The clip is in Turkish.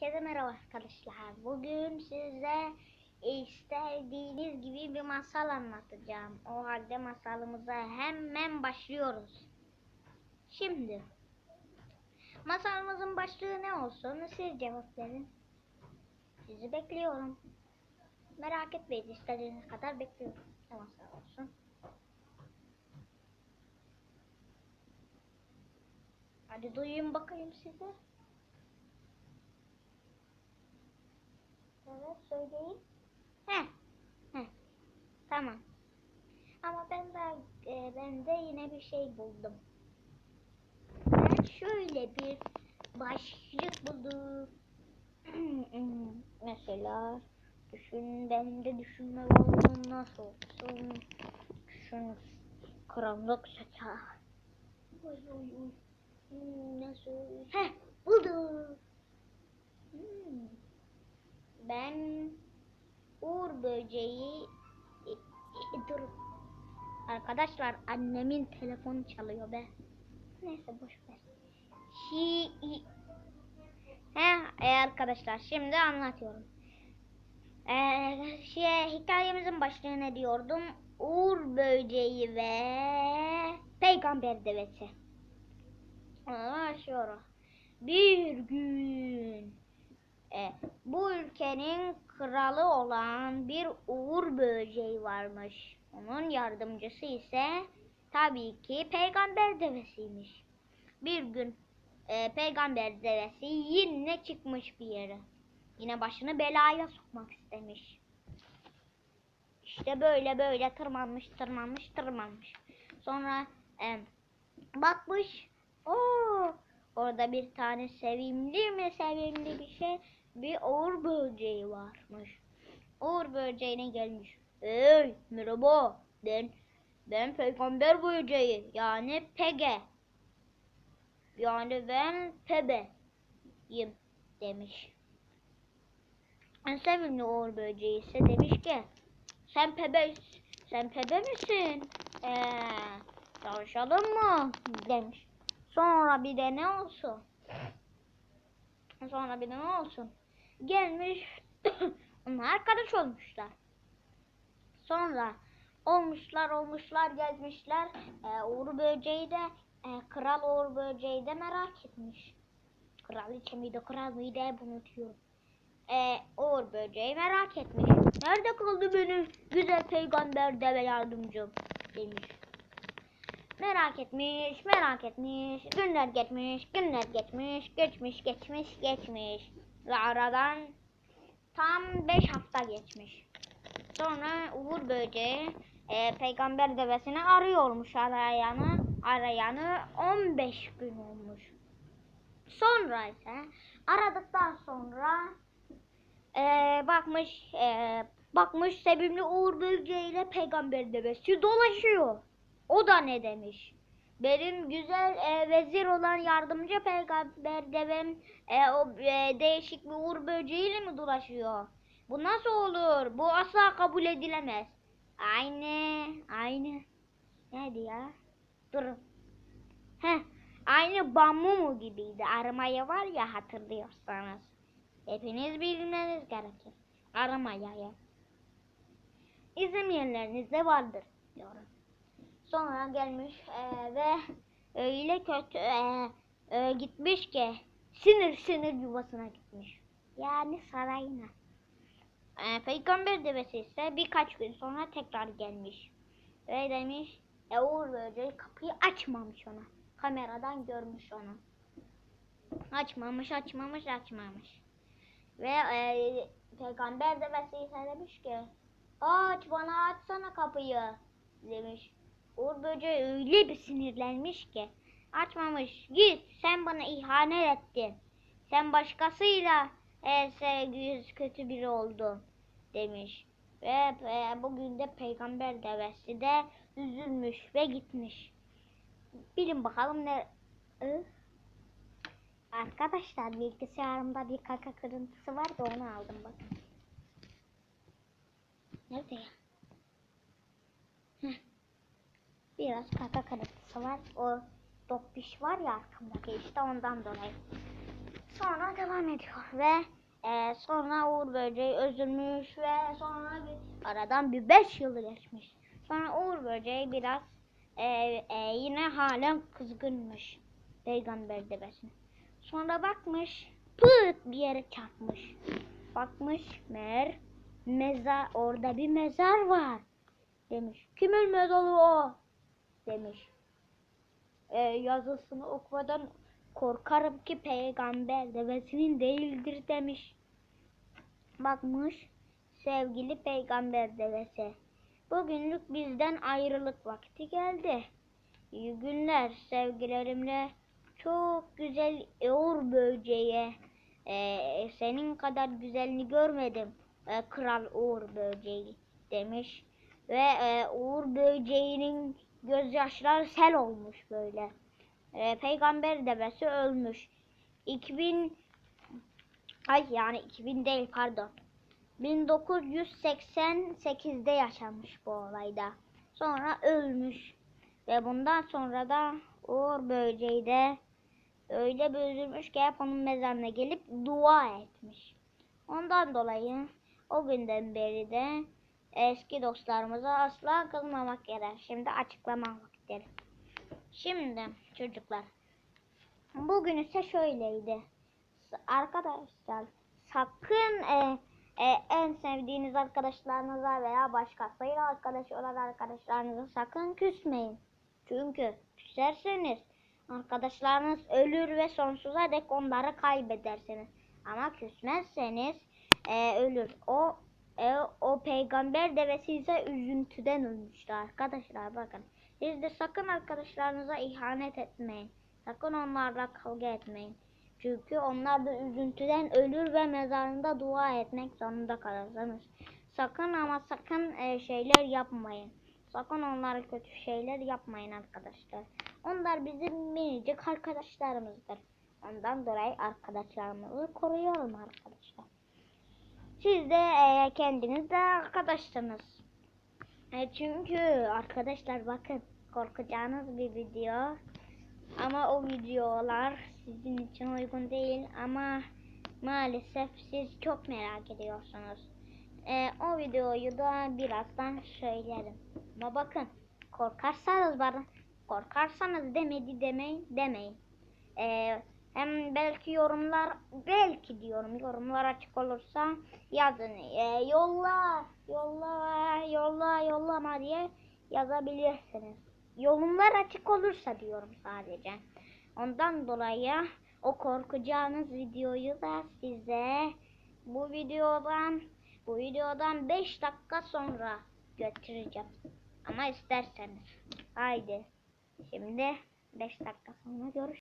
Herkese merhaba arkadaşlar. Bugün size istediğiniz gibi bir masal anlatacağım. O halde masalımıza hemen başlıyoruz. Şimdi masalımızın başlığı ne olsun? Siz cevap verin. Sizi bekliyorum. Merak etmeyin istediğiniz kadar bekliyorum. Ne masal olsun? Hadi duyayım bakayım size. Evet söyleyin. He. He. Tamam. Ama ben de e, ben de yine bir şey buldum. Ben şöyle bir başlık buldum. Mesela düşün ben de düşünme oğlum nasıl olsun. Düşün karanlık şaka. Oy oy oy. Hmm, nasıl? Heh buldum. Hmm. Ben Uğur böceği e, e, dur. Arkadaşlar annemin telefonu çalıyor be. Neyse boş ver. Şi He e, arkadaşlar şimdi anlatıyorum. Ee, şey hikayemizin başlığı ne diyordum? Uğur böceği ve peygamber devesi. Başlıyorum. Bir gün e, bu ülkenin kralı olan bir uğur böceği varmış. Onun yardımcısı ise tabii ki peygamber devesiymiş. Bir gün e, peygamber devesi yine çıkmış bir yere. Yine başını belaya sokmak istemiş. İşte böyle böyle tırmanmış tırmanmış tırmanmış. Sonra e, bakmış. Oo, orada bir tane sevimli mi sevimli bir şey bir uğur böceği varmış. Uğur böceğine gelmiş. Hey merhaba ben ben peygamber böceği yani Pege. Yani ben Pebe'yim demiş. En sevimli uğur böceği ise demiş ki sen Pebe sen Pebe misin? Ee, çalışalım mı? demiş. Sonra bir de ne olsun? Sonra bir de ne olsun? Gelmiş onlar arkadaş olmuşlar. Sonra olmuşlar olmuşlar gezmişler. Ee, Uğur Böceği de e, Kral Uğur Böceği de merak etmiş. Kraliçe miydi kral mıydı hep unutuyorum. Ee, Uğur Böceği merak etmiş. Nerede kaldı benim güzel peygamber deve yardımcım demiş. Merak etmiş, merak etmiş. Günler geçmiş, günler geçmiş, geçmiş, geçmiş, geçmiş. Aradan tam 5 hafta geçmiş. Sonra Uğur Böceği e, peygamber devesini arıyormuş arayanı. Arayanı 15 gün olmuş. Sonra ise aradıktan sonra e, bakmış e, bakmış sevimli Uğur Böceği ile peygamber devesi dolaşıyor. O da ne demiş? Benim güzel e, vezir olan yardımcı peygamber devem e, o e, değişik bir uğur böceğiyle mi dolaşıyor? Bu nasıl olur? Bu asla kabul edilemez. Aynı, aynı. Neydi ya? Durun. Heh, aynı Bammumu gibiydi. Armaya var ya hatırlıyorsanız. Hepiniz bilmeniz gerekir. Armaya'ya. İzlemeyenleriniz de vardır diyorum. Sonra gelmiş e, ve öyle kötü e, e, gitmiş ki sinir sinir yuvasına gitmiş. Yani sarayına. E, Peygamber devesi ise birkaç gün sonra tekrar gelmiş. Ve demiş e, Uğur Böceği kapıyı açmamış ona. Kameradan görmüş onu. Açmamış, açmamış, açmamış. Ve e, Peygamber devesi ise demiş ki aç bana açsana kapıyı demiş. Uğur böceği öyle bir sinirlenmiş ki açmamış. Git sen bana ihanet ettin. Sen başkasıyla e, kötü biri oldun demiş. Ve e, bugün de peygamber devesi de üzülmüş ve gitmiş. Bilin bakalım ne... Ih. Arkadaşlar bilgisayarımda bir kaka kırıntısı var da onu aldım bakın. Nerede ya? Heh biraz kaka kırıntısı var. O dokpiş var ya arkamdaki işte ondan dolayı. Sonra devam ediyor ve e, sonra Uğur Böceği üzülmüş ve sonra bir, aradan bir 5 yıl geçmiş. Sonra Uğur Böceği biraz e, e, yine halen kızgınmış peygamber devesine. Sonra bakmış pıt bir yere çarpmış. Bakmış mer mezar orada bir mezar var demiş. Kimin mezarı o? Demiş. E, yazısını okumadan korkarım ki peygamber devesinin değildir demiş. Bakmış sevgili peygamber devesi. Bugünlük bizden ayrılık vakti geldi. İyi günler sevgilerimle çok güzel Uğur böceğe e, senin kadar güzelini görmedim e, kral Uğur böceği demiş ve e, Uğur böceğinin gözyaşları sel olmuş böyle. E, peygamber devesi ölmüş. 2000 ay yani 2000 değil pardon. 1988'de yaşanmış bu olayda. Sonra ölmüş. Ve bundan sonra da Uğur Böceği de öyle bir üzülmüş ki hep onun mezarına gelip dua etmiş. Ondan dolayı o günden beri de eski dostlarımıza asla kızmamak gerek. Şimdi açıklama vakti. Şimdi çocuklar bugün ise şöyleydi. Arkadaşlar sakın e, e, en sevdiğiniz arkadaşlarınıza veya başkasıyla arkadaş olan arkadaşlarınıza sakın küsmeyin. Çünkü küserseniz arkadaşlarınız ölür ve sonsuza dek onları kaybedersiniz. Ama küsmezseniz e, ölür. O e, o peygamber devesi ise üzüntüden ölmüştü arkadaşlar bakın. Siz de sakın arkadaşlarınıza ihanet etmeyin. Sakın onlarla kavga etmeyin. Çünkü onlar da üzüntüden ölür ve mezarında dua etmek zorunda kalırsınız. Sakın ama sakın e, şeyler yapmayın. Sakın onlara kötü şeyler yapmayın arkadaşlar. Onlar bizim minicik arkadaşlarımızdır. Ondan dolayı arkadaşlarımızı koruyalım arkadaşlar. Siz de e, kendiniz de arkadaşsınız. E, çünkü arkadaşlar bakın korkacağınız bir video. Ama o videolar sizin için uygun değil ama maalesef siz çok merak ediyorsunuz. E, o videoyu da birazdan söylerim. Ama bakın korkarsanız bana korkarsanız demedi demeyin demeyin. E, hem belki yorumlar belki diyorum yorumlar açık olursa yazın e, yolla yolla yolla yollama diye yazabilirsiniz. Yorumlar açık olursa diyorum sadece. Ondan dolayı o korkacağınız videoyu da size bu videodan bu videodan 5 dakika sonra götüreceğim. Ama isterseniz. Haydi. Şimdi 5 dakika sonra görüşürüz.